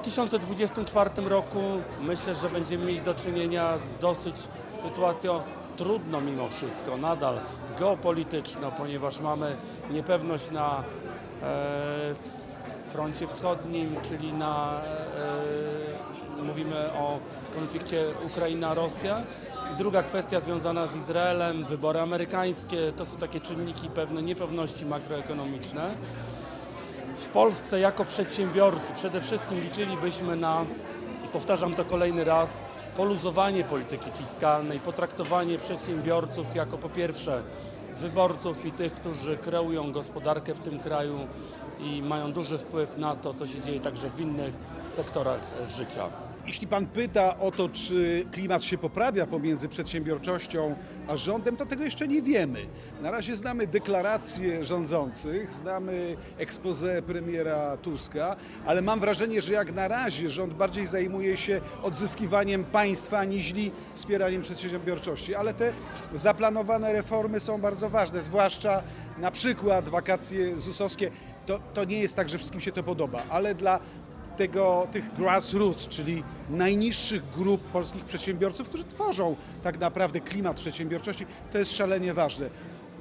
2024 roku myślę, że będziemy mieli do czynienia z dosyć sytuacją trudną mimo wszystko, nadal geopolityczną, ponieważ mamy niepewność na e, froncie wschodnim, czyli na, e, mówimy o konflikcie Ukraina-Rosja. Druga kwestia związana z Izraelem, wybory amerykańskie, to są takie czynniki pewne niepewności makroekonomiczne. W Polsce jako przedsiębiorcy przede wszystkim liczylibyśmy na, i powtarzam to kolejny raz, poluzowanie polityki fiskalnej, potraktowanie przedsiębiorców jako po pierwsze wyborców i tych, którzy kreują gospodarkę w tym kraju i mają duży wpływ na to, co się dzieje także w innych sektorach życia. Jeśli pan pyta o to, czy klimat się poprawia pomiędzy przedsiębiorczością a rządem, to tego jeszcze nie wiemy. Na razie znamy deklaracje rządzących, znamy expose premiera Tuska, ale mam wrażenie, że jak na razie rząd bardziej zajmuje się odzyskiwaniem państwa niźli wspieraniem przedsiębiorczości. Ale te zaplanowane reformy są bardzo ważne, zwłaszcza na przykład wakacje ZUS-owskie. To, to nie jest tak, że wszystkim się to podoba, ale dla tego, tych grassroots, czyli najniższych grup polskich przedsiębiorców, którzy tworzą tak naprawdę klimat przedsiębiorczości, to jest szalenie ważne.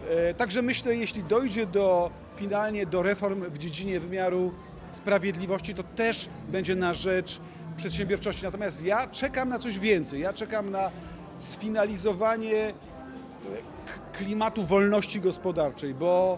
E, Także myślę, jeśli dojdzie do finalnie do reform w dziedzinie wymiaru sprawiedliwości, to też będzie na rzecz przedsiębiorczości. Natomiast ja czekam na coś więcej. Ja czekam na sfinalizowanie k- klimatu wolności gospodarczej, bo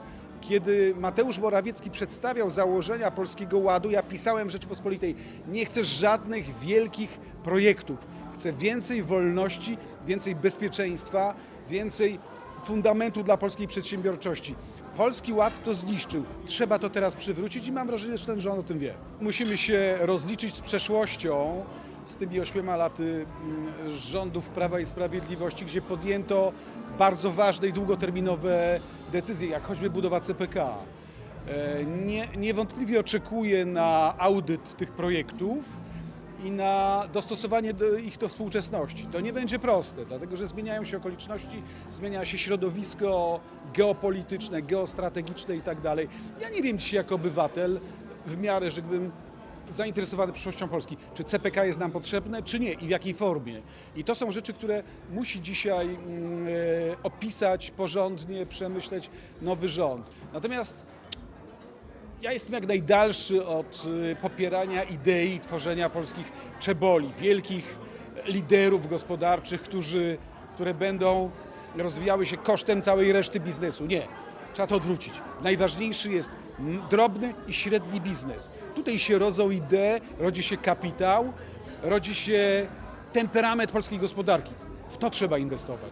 kiedy Mateusz Morawiecki przedstawiał założenia Polskiego Ładu, ja pisałem Rzeczpospolitej, nie chcę żadnych wielkich projektów. Chcę więcej wolności, więcej bezpieczeństwa, więcej fundamentu dla polskiej przedsiębiorczości. Polski Ład to zniszczył. Trzeba to teraz przywrócić i mam wrażenie, że ten rząd o tym wie. Musimy się rozliczyć z przeszłością, z tymi ośmioma laty mm, rządów Prawa i Sprawiedliwości, gdzie podjęto bardzo ważne i długoterminowe decyzje, jak choćby budowa CPK. E, Nie, niewątpliwie oczekuję na audyt tych projektów i na dostosowanie do ich do współczesności. To nie będzie proste, dlatego że zmieniają się okoliczności, zmienia się środowisko geopolityczne, geostrategiczne i tak dalej. Ja nie wiem dzisiaj jako obywatel, w miarę, żebym zainteresowany przyszłością Polski. Czy CPK jest nam potrzebne, czy nie i w jakiej formie. I to są rzeczy, które musi dzisiaj mm, e, opisać porządnie, przemyśleć nowy rząd. Natomiast ja jestem jak najdalszy od y, popierania idei tworzenia polskich czeboli, wielkich liderów gospodarczych, którzy, które będą rozwijały się kosztem całej reszty biznesu. Nie. Trzeba to odwrócić. Najważniejszy jest drobny i średni biznes. Tutaj się rodzą idee, rodzi się kapitał, rodzi się temperament polskiej gospodarki. W to trzeba inwestować.